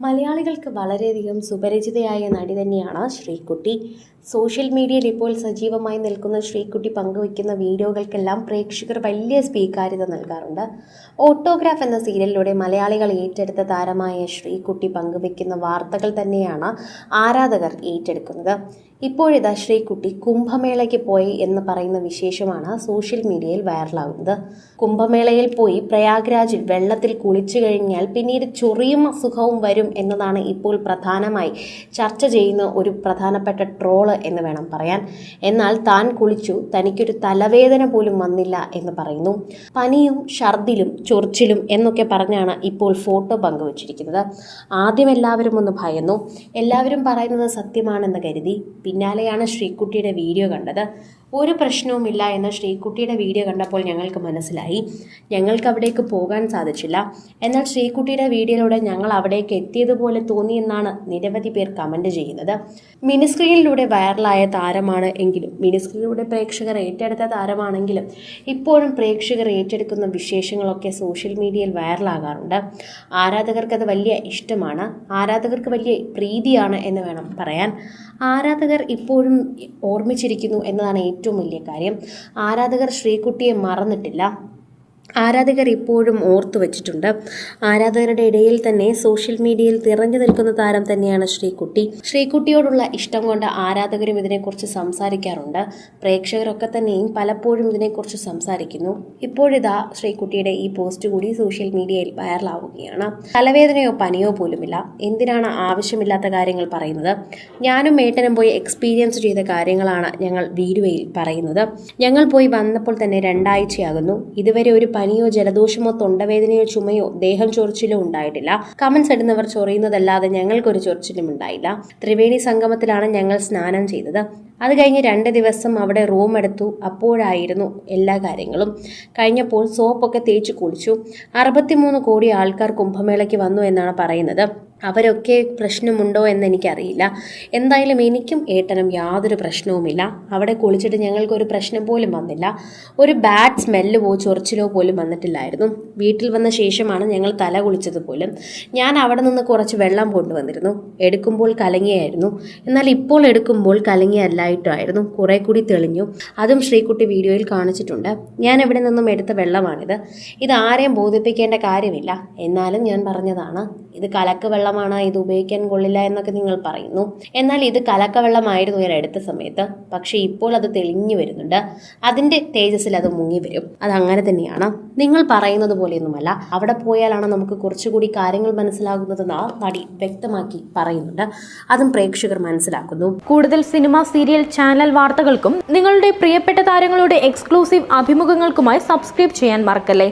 മലയാളികൾക്ക് വളരെയധികം സുപരിചിതയായ നടി തന്നെയാണ് ശ്രീക്കുട്ടി സോഷ്യൽ മീഡിയയിൽ ഇപ്പോൾ സജീവമായി നിൽക്കുന്ന ശ്രീക്കുട്ടി പങ്കുവയ്ക്കുന്ന വീഡിയോകൾക്കെല്ലാം പ്രേക്ഷകർ വലിയ സ്വീകാര്യത നൽകാറുണ്ട്. ഓട്ടോഗ്രാഫ് എന്ന സീരിയലിലൂടെ മലയാളികൾ ഏറ്റെടുത്ത താരമായ ശ്രീക്കുട്ടി പങ്കുവയ്ക്കുന്ന വാർത്തകൾ തന്നെയാണ് ആരാധകർ ഏറ്റെടുക്കുന്നത്. ഇപ്പോഴിതാ ശ്രീകുട്ടി കുംഭമേളയ്ക്ക് പോയി എന്ന് പറയുന്ന വിശേഷമാണ് സോഷ്യൽ മീഡിയയിൽ വൈറലാകുന്നത്. കുംഭമേളയിൽ പോയി പ്രയാഗ്രാജിൽ വെള്ളത്തിൽ കുളിച്ചു കഴിഞ്ഞാൽ പിന്നീട് ചൊറിയും അസുഖവും വരും എന്നതാണ് ഇപ്പോൾ പ്രധാനമായി ചർച്ച ചെയ്യുന്ന ഒരു പ്രധാനപ്പെട്ട ട്രോൾ എന്ന് വേണം പറയാൻ. എന്നാൽ താൻ കുളിച്ചു തനിക്കൊരു തലവേദന പോലും വന്നില്ല എന്ന് പറയുന്നു. പനിയും ഛർദിലും ചൊറിച്ചിലും എന്നൊക്കെ പറഞ്ഞാണ് ഇപ്പോൾ ഫോട്ടോ പങ്കുവച്ചിരിക്കുന്നത്. ആദ്യം എല്ലാവരും ഒന്ന് ഭയന്നു. എല്ലാവരും പറയുന്നത് സത്യമാണെന്ന് കരുതി പിന്നാലെയാണ് ശ്രീകുട്ടിയുടെ വീഡിയോ കണ്ടത്. ഒരു പ്രശ്നവുമില്ല എന്ന ശ്രീകുട്ടിയുടെ വീഡിയോ കണ്ടപ്പോൾ ഞങ്ങൾക്ക് മനസ്സിലായി. ഞങ്ങൾക്ക് അവിടേക്ക് പോകാൻ സാധിച്ചില്ല. എന്നാൽ ശ്രീകുട്ടിയുടെ വീഡിയോയിലൂടെ ഞങ്ങൾ അവിടേക്ക് എത്തിയതുപോലെ തോന്നിയെന്നാണ് നിരവധി പേർ കമന്റ് ചെയ്യുന്നത്. മിനിസ്ക്രീനിലൂടെ വൈറലായ താരമാണ് എങ്കിലും മിനിസ്ക്രീനിലൂടെ പ്രേക്ഷകർ ഏറ്റെടുത്ത താരമാണെങ്കിലും ഇപ്പോഴും പ്രേക്ഷകർ ഏറ്റെടുക്കുന്ന വിശേഷങ്ങളൊക്കെ സോഷ്യൽ മീഡിയയിൽ വൈറലാകാറുണ്ട്. ആരാധകർക്ക് അത് വലിയ ഇഷ്ടമാണ് ആരാധകർക്ക് വലിയ പ്രീതിയാണ് എന്ന് വേണം പറയാൻ. ആരാധകർ ഇപ്പോഴും ഓർമ്മിച്ചിരിക്കുന്നു എന്നതാണ് വലിയ കാര്യം. ആരാധകർ ശ്രീകുട്ടിയെ മറന്നിട്ടില്ല. ആരാധകർ ഇപ്പോഴും ഓർത്തു വച്ചിട്ടുണ്ട്. ആരാധകരുടെ ഇടയിൽ തന്നെ സോഷ്യൽ മീഡിയയിൽ തിറഞ്ഞു നിൽക്കുന്ന താരം തന്നെയാണ് ശ്രീകുട്ടി. ശ്രീകുട്ടിയോടുള്ള ഇഷ്ടം കൊണ്ട് ആരാധകരും ഇതിനെക്കുറിച്ച് സംസാരിക്കാറുണ്ട്. പ്രേക്ഷകരൊക്കെ തന്നെയും പലപ്പോഴും ഇതിനെക്കുറിച്ച് സംസാരിക്കുന്നു. ഇപ്പോഴിതാ ശ്രീകുട്ടിയുടെ ഈ പോസ്റ്റ് കൂടി സോഷ്യൽ മീഡിയയിൽ വൈറലാവുകയാണ്. തലവേദനയോ പനിയോ പോലുമില്ല. എന്തിനാണ് ആവശ്യമില്ലാത്ത കാര്യങ്ങൾ പറയുന്നത്? ഞാനും മേട്ടനും പോയി എക്സ്പീരിയൻസ് ചെയ്ത കാര്യങ്ങളാണ് ഞങ്ങൾ വീഡിയോയിൽ പറയുന്നത്. ഞങ്ങൾ പോയി വന്നപ്പോൾ തന്നെ രണ്ടാഴ്ചയാകുന്നു. ഇതുവരെ ഒരു പനിയോ ജലദോഷമോ തൊണ്ടവേദനയോ ചുമയോ ദേഹം ചൊറിച്ചിലോ ഉണ്ടായിട്ടില്ല. കമന്റ്സ് ഇടുന്നവർ ചൊറിയുന്നതല്ലാതെ ഞങ്ങൾക്കൊരു ചൊറിച്ചിലും ഉണ്ടായില്ല. ത്രിവേണി സംഗമത്തിലാണ് ഞങ്ങൾ സ്നാനം ചെയ്തത്. അത് കഴിഞ്ഞ് രണ്ട് ദിവസം അവിടെ റൂം എടുത്തു. അപ്പോഴായിരുന്നു എല്ലാ കാര്യങ്ങളും. കഴിഞ്ഞപ്പോൾ സോപ്പൊക്കെ തേച്ച് കുളിച്ചു. അറുപത്തിമൂന്ന് കോടി ആൾക്കാർ കുംഭമേളയ്ക്ക് വന്നു എന്നാണ് പറയുന്നത്. അവരൊക്കെ പ്രശ്നമുണ്ടോ എന്ന് എനിക്കറിയില്ല. എന്തായാലും എനിക്കും ഏട്ടനും യാതൊരു പ്രശ്നവുമില്ല. അവിടെ കുളിച്ചിട്ട് ഞങ്ങൾക്കൊരു പ്രശ്നം പോലും വന്നില്ല. ഒരു ബാഡ് സ്മെല്ല് പോ ചൊറിച്ചിലോ പോലും വന്നിട്ടില്ലായിരുന്നു. വീട്ടിൽ വന്ന ശേഷമാണ് ഞങ്ങൾ തല കുളിച്ചത് പോലും ഞാൻ അവിടെ നിന്ന് കുറച്ച് വെള്ളം കൊണ്ടുവന്നിരുന്നു. എടുക്കുമ്പോൾ കലങ്ങിയായിരുന്നു. എന്നാൽ ഇപ്പോൾ എടുക്കുമ്പോൾ കലങ്ങിയല്ലായിട്ടായിരുന്നു കുറെ കൂടി തെളിഞ്ഞു. അതും ശ്രീകുട്ടി വീഡിയോയിൽ കാണിച്ചിട്ടുണ്ട്. ഞാൻ എവിടെ നിന്നും എടുത്ത വെള്ളമാണിത്. ഇത് ആരെയും ബോധിപ്പിക്കേണ്ട കാര്യമില്ല. എന്നാലും ഞാൻ പറഞ്ഞതാണ്. ഇത് കലക്ക് വെള്ളമാണ് ഇത് ഉപയോഗിക്കാൻ കൊള്ളില്ല എന്നൊക്കെ നിങ്ങൾ പറയുന്നു. എന്നാൽ ഇത് കലക്കവെള്ളമായിരുന്നു ഞാൻ എടുത്ത സമയത്ത്. പക്ഷേ ഇപ്പോൾ അത് തെളിഞ്ഞു വരുന്നുണ്ട്. അതിന്റെ തേജസ്സിൽ അത് മുങ്ങി വരും. അത് അങ്ങനെ തന്നെയാണ്. നിങ്ങൾ പറയുന്നത് പോലെയൊന്നുമല്ല. അവിടെ പോയാലാണ് നമുക്ക് കുറച്ചുകൂടി കാര്യങ്ങൾ മനസ്സിലാകുന്നതെന്ന് ആ നടി വ്യക്തമാക്കി പറയുന്നുണ്ട്. അതും പ്രേക്ഷകർ മനസ്സിലാക്കുന്നു. കൂടുതൽ സിനിമ സീരിയൽ ചാനൽ വാർത്തകൾക്കും നിങ്ങളുടെ പ്രിയപ്പെട്ട താരങ്ങളുടെ എക്സ്ക്ലൂസീവ് അഭിമുഖങ്ങൾക്കുമായി സബ്സ്ക്രൈബ് ചെയ്യാൻ മറക്കല്ലേ?